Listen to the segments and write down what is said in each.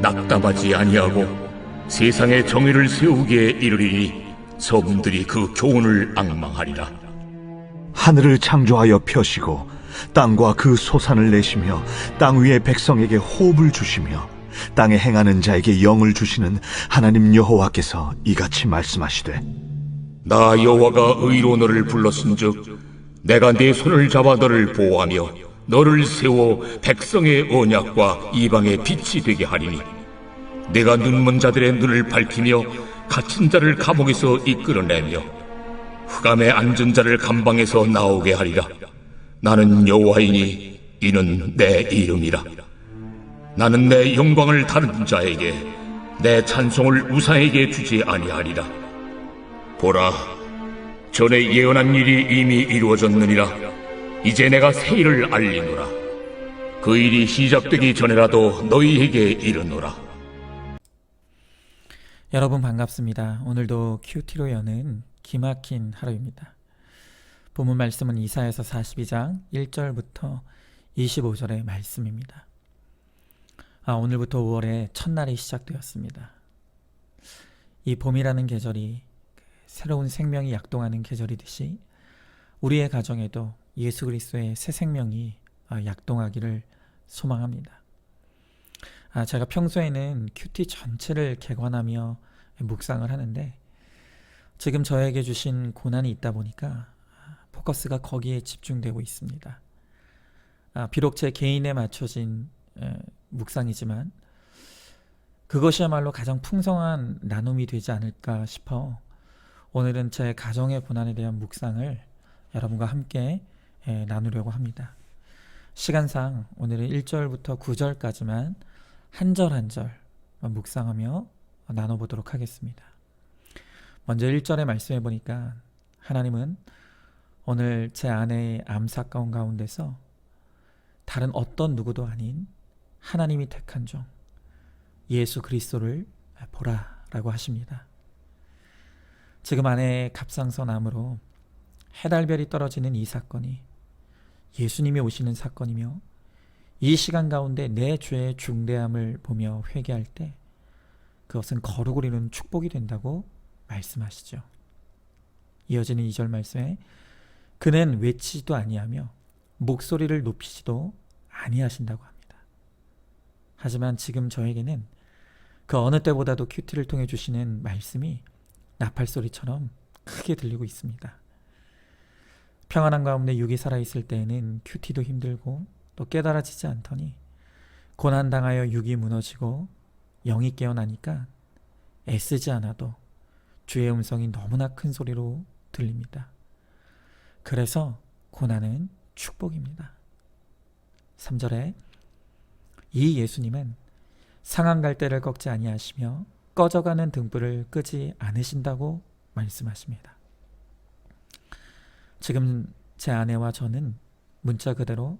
낙담하지 아니하고 세상에 정의를 세우기에 이르리니 섬들이 그 교훈을 악망하리라. 하늘을 창조하여 펴시고 땅과 그 소산을 내시며 땅 위의 백성에게 호흡을 주시며 땅에 행하는 자에게 영을 주시는 하나님 여호와께서 이같이 말씀하시되 나 여호와가 의로 너를 불렀은즉 내가 네 손을 잡아 너를 보호하며 너를 세워 백성의 언약과 이방의 빛이 되게 하리니 내가 눈먼 자들의 눈을 밝히며 갇힌 자를 감옥에서 이끌어내며 흑암에 앉은 자를 감방에서 나오게 하리라. 나는 여호와이니 이는 내 이름이라. 나는 내 영광을 다른 자에게 내 찬송을 우상에게 주지 아니하리라. 보라, 전에 예언한 일이 이미 이루어졌느니라. 이제 내가 새 일을 알리노라. 그 일이 시작되기 전에라도 너희에게 이르노라. 여러분 반갑습니다. 오늘도 큐티로 여는 기막힌 하루입니다. 본문 말씀은 이사에서 42장 1절부터 25절의 말씀입니다. 아, 오늘부터 5월의 첫날이 시작되었습니다. 이 봄이라는 계절이 새로운 생명이 약동하는 계절이듯이 우리의 가정에도 예수 그리스도의 새 생명이 아, 약동하기를 소망합니다. 아, 제가 평소에는 큐티 전체를 개관하며 묵상을 하는데 지금 저에게 주신 고난이 있다 보니까 포커스가 거기에 집중되고 있습니다. 아, 비록 제 개인에 맞춰진 에, 묵상이지만 그것이야말로 가장 풍성한 나눔이 되지 않을까 싶어 오늘은 제 가정의 고난에 대한 묵상을 여러분과 함께 에, 나누려고 합니다. 시간상 오늘은 1절부터 9절까지만 한 절 한 절 묵상하며 나눠보도록 하겠습니다. 먼저 1절의 말씀해 보니까 하나님은 오늘 제 아내의 암 사건 가운데서 다른 어떤 누구도 아닌 하나님이 택한 종 예수 그리스도를 보라라고 하십니다. 지금 아내의 갑상선 암으로 해달별이 떨어지는 이 사건이 예수님이 오시는 사건이며 이 시간 가운데 내 죄의 중대함을 보며 회개할 때 그것은 거룩을 이루는 축복이 된다고 말씀하시죠. 이어지는 2절 말씀에 그는 외치지도 아니하며 목소리를 높이지도 아니하신다고 합니다. 하지만 지금 저에게는 그 어느 때보다도 큐티를 통해 주시는 말씀이 나팔 소리처럼 크게 들리고 있습니다. 평안한 가운데 육이 살아있을 때에는 큐티도 힘들고 또 깨달아지지 않더니 고난당하여 육이 무너지고 영이 깨어나니까 애쓰지 않아도 주의 음성이 너무나 큰 소리로 들립니다. 그래서 고난은 축복입니다. 3절에 이 예수님은 상한 갈대를 꺾지 아니하시며 꺼져가는 등불을 끄지 않으신다고 말씀하십니다. 지금 제 아내와 저는 문자 그대로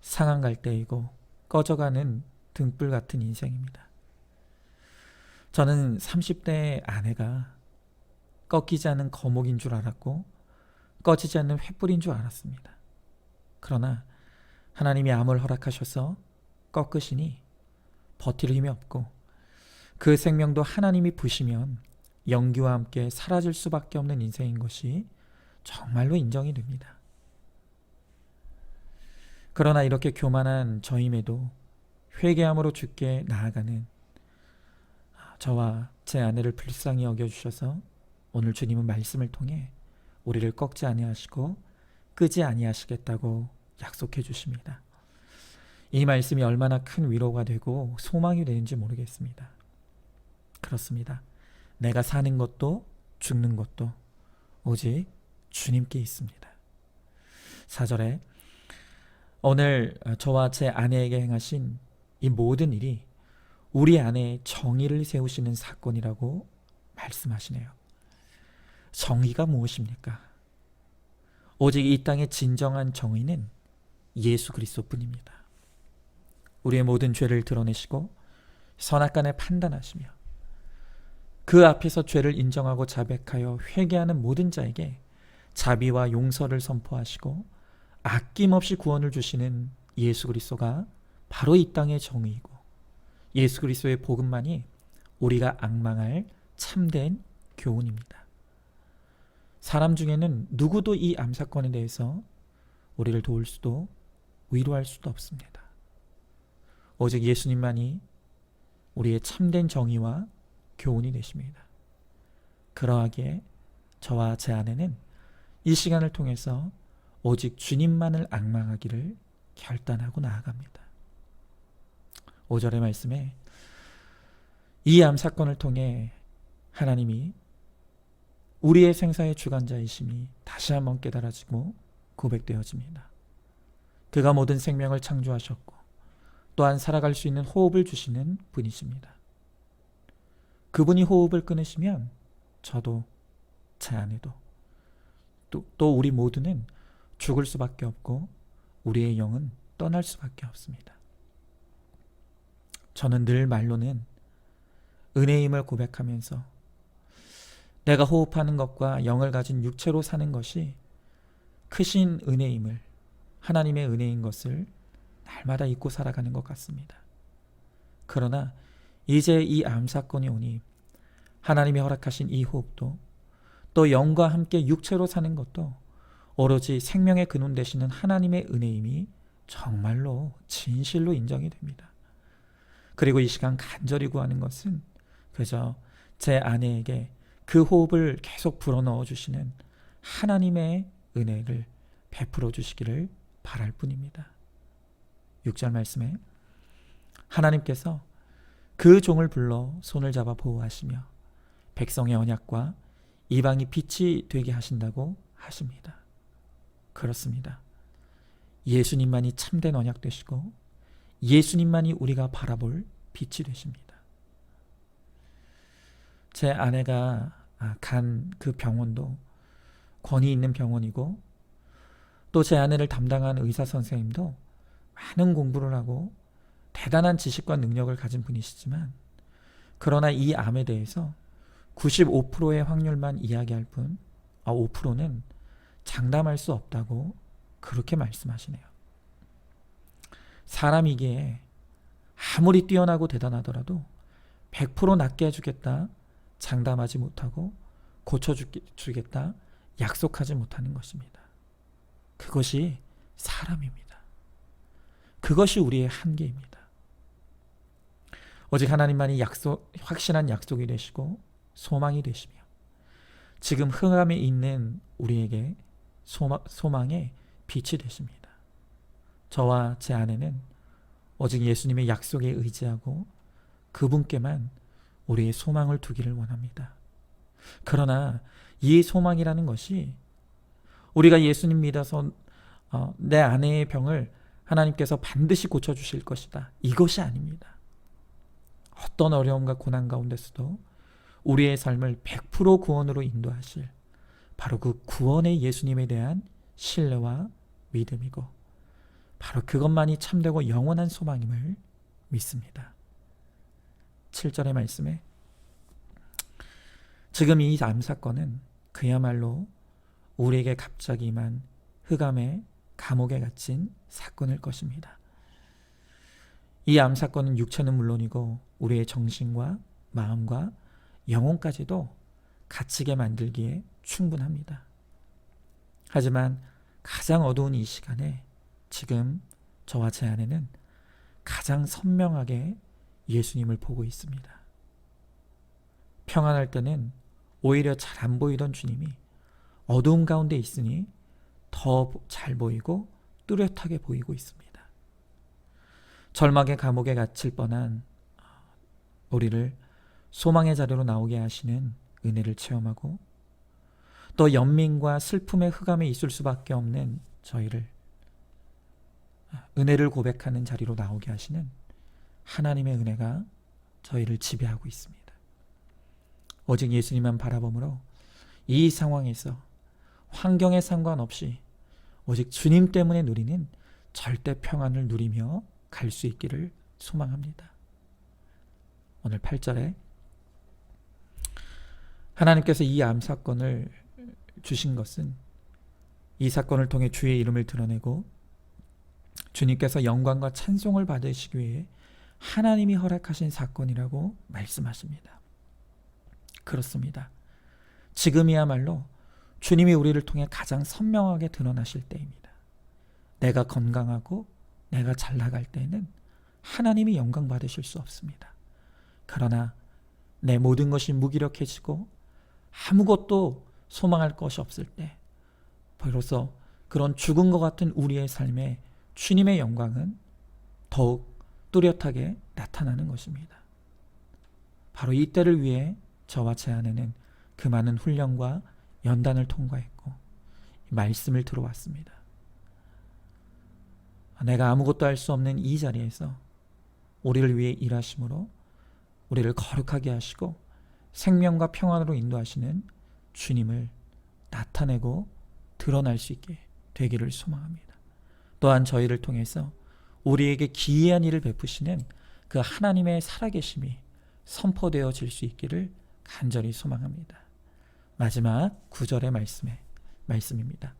상한 갈대이고 꺼져가는 등불 같은 인생입니다. 저는 30대 아내가 꺾이지 않는 거목인 줄 알았고 꺼지지 않는 횃불인 줄 알았습니다. 그러나 하나님이 암을 허락하셔서 꺾으시니 버틸 힘이 없고 그 생명도 하나님이 부시면 영기와 함께 사라질 수밖에 없는 인생인 것이 정말로 인정이 됩니다. 그러나 이렇게 교만한 저임에도 회개함으로 주께 나아가는 저와 제 아내를 불쌍히 여겨주셔서 오늘 주님은 말씀을 통해 우리를 꺾지 아니하시고 끄지 아니하시겠다고 약속해 주십니다. 이 말씀이 얼마나 큰 위로가 되고 소망이 되는지 모르겠습니다. 그렇습니다. 내가 사는 것도 죽는 것도 오직 주님께 있습니다. 4절에 오늘 저와 제 아내에게 행하신 이 모든 일이 우리 안에 정의를 세우시는 사건이라고 말씀하시네요. 정의가 무엇입니까? 오직 이 땅의 진정한 정의는 예수 그리스도뿐입니다. 우리의 모든 죄를 드러내시고 선악간에 판단하시며 그 앞에서 죄를 인정하고 자백하여 회개하는 모든 자에게 자비와 용서를 선포하시고 아낌없이 구원을 주시는 예수 그리스도가 바로 이 땅의 정의이고 예수 그리스도의 복음만이 우리가 악망할 참된 교훈입니다. 사람 중에는 누구도 이 암사건에 대해서 우리를 도울 수도 위로할 수도 없습니다. 오직 예수님만이 우리의 참된 정의와 교훈이 되십니다. 그러하기에 저와 제 아내는 이 시간을 통해서 오직 주님만을 악망하기를 결단하고 나아갑니다. 5절의 말씀에 이 암 사건을 통해 하나님이 우리의 생사의 주관자이심이 다시 한번 깨달아지고 고백되어집니다. 그가 모든 생명을 창조하셨고 또한 살아갈 수 있는 호흡을 주시는 분이십니다. 그분이 호흡을 끊으시면 저도 제 아내도 또, 또 우리 모두는 죽을 수밖에 없고 우리의 영은 떠날 수밖에 없습니다. 저는 늘 말로는 은혜임을 고백하면서 내가 호흡하는 것과 영을 가진 육체로 사는 것이 크신 은혜임을 하나님의 은혜인 것을 날마다 잊고 살아가는 것 같습니다. 그러나 이제 이 암 사건이 오니 하나님이 허락하신 이 호흡도 또 영과 함께 육체로 사는 것도 오로지 생명의 근원 되시는 하나님의 은혜임이 정말로 진실로 인정이 됩니다. 그리고 이 시간 간절히 구하는 것은 그저 제 아내에게 그 호흡을 계속 불어넣어 주시는 하나님의 은혜를 베풀어 주시기를 바랄 뿐입니다. 6절 말씀에 하나님께서 그 종을 불러 손을 잡아 보호하시며 백성의 언약과 이방이 빛이 되게 하신다고 하십니다. 그렇습니다. 예수님만이 참된 언약 되시고 예수님만이 우리가 바라볼 빛이 되십니다. 제 아내가 간 그 병원도 권위 있는 병원이고 또 제 아내를 담당한 의사 선생님도 많은 공부를 하고 대단한 지식과 능력을 가진 분이시지만 그러나 이 암에 대해서 95%의 확률만 이야기할 뿐, 아, 5%는 장담할 수 없다고 그렇게 말씀하시네요. 사람이기에 아무리 뛰어나고 대단하더라도 100% 낫게 해주겠다 장담하지 못하고 고쳐주겠다 약속하지 못하는 것입니다. 그것이 사람입니다. 그것이 우리의 한계입니다. 오직 하나님만이 약속, 확신한 약속이 되시고 소망이 되시며 지금 흥함에 있는 우리에게 소망, 소망 의 빛이 되십니다. 저와 제 아내는 오직 예수님의 약속에 의지하고 그분께만 우리의 소망을 두기를 원합니다. 그러나 이 소망이라는 것이 우리가 예수님 믿어서 어, 내 아내의 병을 하나님께서 반드시 고쳐주실 것이다. 이것이 아닙니다. 어떤 어려움과 고난 가운데서도 우리의 삶을 100% 구원으로 인도하실 바로 그 구원의 예수님에 대한 신뢰와 믿음이고 바로 그것만이 참되고 영원한 소망임을 믿습니다. 7절의 말씀에 지금 이 암사건은 그야말로 우리에게 갑자기 만 흑암의 감옥에 갇힌 사건일 것입니다. 이 암사건은 육체는 물론이고 우리의 정신과 마음과 영혼까지도 갇히게 만들기에 충분합니다. 하지만 가장 어두운 이 시간에 지금 저와 제 아내는 가장 선명하게 예수님을 보고 있습니다. 평안할 때는 오히려 잘 안 보이던 주님이 어두운 가운데 있으니 더 잘 보이고 뚜렷하게 보이고 있습니다. 절망의 감옥에 갇힐 뻔한 우리를 소망의 자리로 나오게 하시는 은혜를 체험하고 또 연민과 슬픔의 흑암에 있을 수밖에 없는 저희를 은혜를 고백하는 자리로 나오게 하시는 하나님의 은혜가 저희를 지배하고 있습니다. 오직 예수님만 바라보므로 이 상황에서 환경에 상관없이 오직 주님 때문에 누리는 절대 평안을 누리며 갈 수 있기를 소망합니다. 오늘 8절에 하나님께서 이 암 사건을 주신 것은 이 사건을 통해 주의 이름을 드러내고 주님께서 영광과 찬송을 받으시기 위해 하나님이 허락하신 사건이라고 말씀하십니다. 그렇습니다. 지금이야말로 주님이 우리를 통해 가장 선명하게 드러나실 때입니다. 내가 건강하고 내가 잘 나갈 때에는 하나님이 영광 받으실 수 없습니다. 그러나 내 모든 것이 무기력해지고 아무것도 소망할 것이 없을 때 비로소 그런 죽은 것 같은 우리의 삶에 주님의 영광은 더욱 뚜렷하게 나타나는 것입니다. 바로 이 때를 위해 저와 제 아내는 그 많은 훈련과 연단을 통과했고 말씀을 들어왔습니다. 내가 아무것도 할 수 없는 이 자리에서 우리를 위해 일하심으로 우리를 거룩하게 하시고 생명과 평안으로 인도하시는 주님을 나타내고 드러날 수 있게 되기를 소망합니다. 또한 저희를 통해서 우리에게 기이한 일을 베푸시는 그 하나님의 살아계심이 선포되어질 수 있기를 간절히 소망합니다. 마지막 구절의 말씀에 말씀입니다.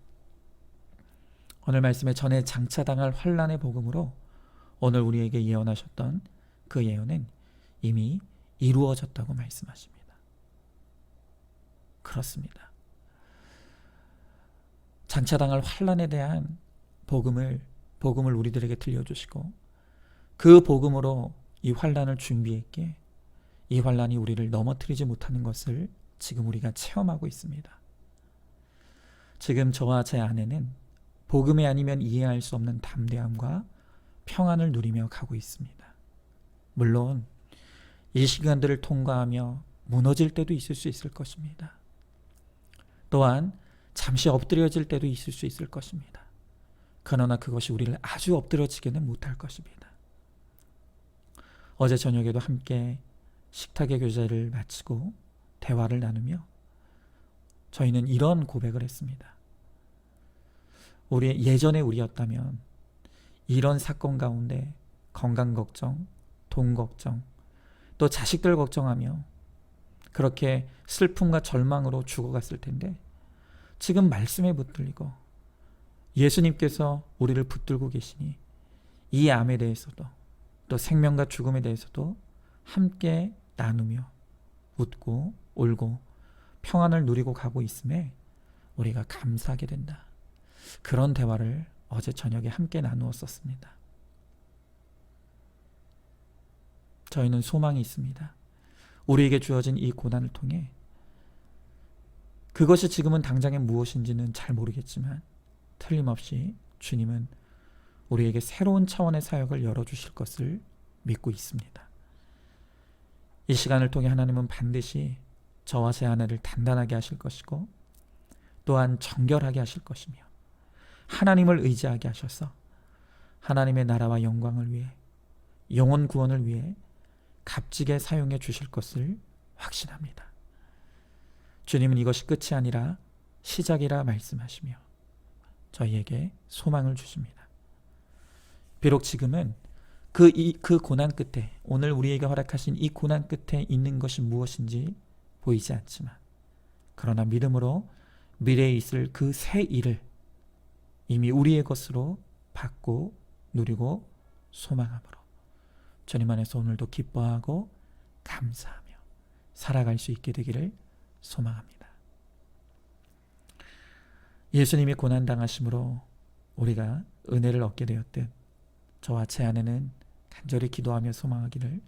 오늘 말씀에 전에 장차당할 환란의 복음으로 오늘 우리에게 예언하셨던 그 예언은 이미 이루어졌다고 말씀하십니다. 그렇습니다. 장차당할 환란에 대한 복음을 복음을 우리들에게 들려주시고 그 복음으로 이 환란을 준비했기에 이 환란이 우리를 넘어뜨리지 못하는 것을 지금 우리가 체험하고 있습니다. 지금 저와 제 아내는 복음이 아니면 이해할 수 없는 담대함과 평안을 누리며 가고 있습니다. 물론 이 시간들을 통과하며 무너질 때도 있을 수 있을 것입니다. 또한 잠시 엎드려질 때도 있을 수 있을 것입니다. 그러나 그것이 우리를 아주 엎드려지게는 못할 것입니다. 어제 저녁에도 함께 식탁의 교제를 마치고 대화를 나누며 저희는 이런 고백을 했습니다. 우리 예전에 우리였다면 이런 사건 가운데 건강 걱정, 돈 걱정, 또 자식들 걱정하며 그렇게 슬픔과 절망으로 죽어갔을 텐데 지금 말씀에 붙들리고 예수님께서 우리를 붙들고 계시니 이 암에 대해서도 또 생명과 죽음에 대해서도 함께 나누며 웃고 울고 평안을 누리고 가고 있음에 우리가 감사하게 된다. 그런 대화를 어제 저녁에 함께 나누었었습니다. 저희는 소망이 있습니다. 우리에게 주어진 이 고난을 통해 그것이 지금은 당장에 무엇인지는 잘 모르겠지만 틀림없이 주님은 우리에게 새로운 차원의 사역을 열어주실 것을 믿고 있습니다. 이 시간을 통해 하나님은 반드시 저와 제 아내를 단단하게 하실 것이고 또한 정결하게 하실 것이며 하나님을 의지하게 하셔서 하나님의 나라와 영광을 위해 영혼 구원을 위해 값지게 사용해 주실 것을 확신합니다. 주님은 이것이 끝이 아니라 시작이라 말씀하시며 저희에게 소망을 주십니다. 비록 지금은 그, 이, 그 고난 끝에, 오늘 우리에게 허락하신 이 고난 끝에 있는 것이 무엇인지 보이지 않지만, 그러나 믿음으로 미래에 있을 그 새 일을 이미 우리의 것으로 받고 누리고 소망함으로 주님 안에서 오늘도 기뻐하고 감사하며 살아갈 수 있게 되기를 소망합니다. 예수님이 고난당하심으로 우리가 은혜를 얻게 되었듯 저와 제 아내는 간절히 기도하며 소망하기를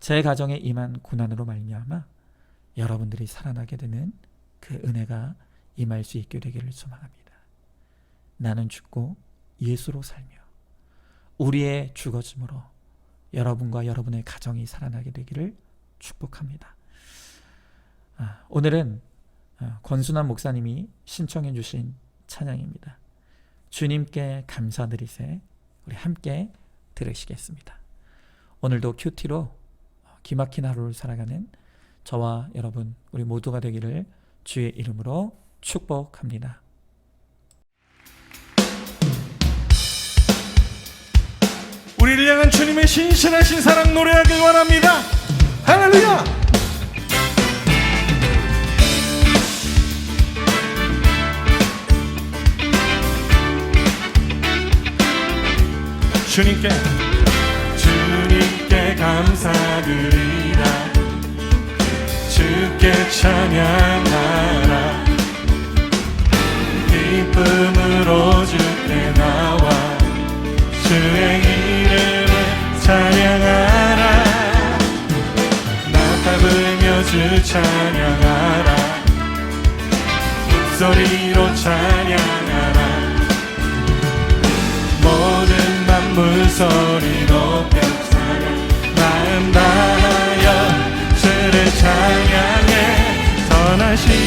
제 가정에 임한 고난으로 말미암아 여러분들이 살아나게 되는 그 은혜가 임할 수 있게 되기를 소망합니다. 나는 죽고 예수로 살며 우리의 죽어짐으로 여러분과 여러분의 가정이 살아나게 되기를 축복합니다. 아, 오늘은 아, 권순환 목사님이 신청해 주신 찬양입니다. 주님께 감사드리세 우리 함께 들으시겠습니다. 오늘도 큐티로 기막힌 하루를 살아가는 저와 여러분 우리 모두가 되기를 주의 이름으로 축복합니다. 우리를 향한 주님의 신실하신 사랑 노래하길 원합니다. 할렐루야! 주님께. 주님께 감사드리라. 주께 찬양하라. 기쁨으로 주께 나와. 주의 이름을 찬양하라. 나팔 불며 주 찬양하라. 목소리로 찬양 소리 높여 마음 다하여 주를 찬양해. 선하신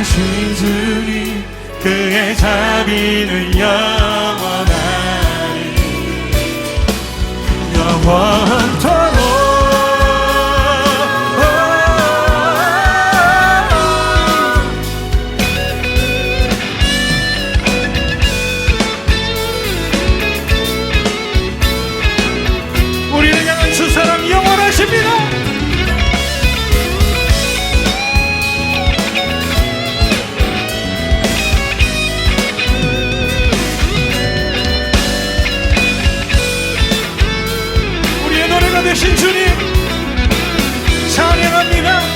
하신 주님 그의 자비는 영원하리. 영원토 계신 주님. 찬양합니다.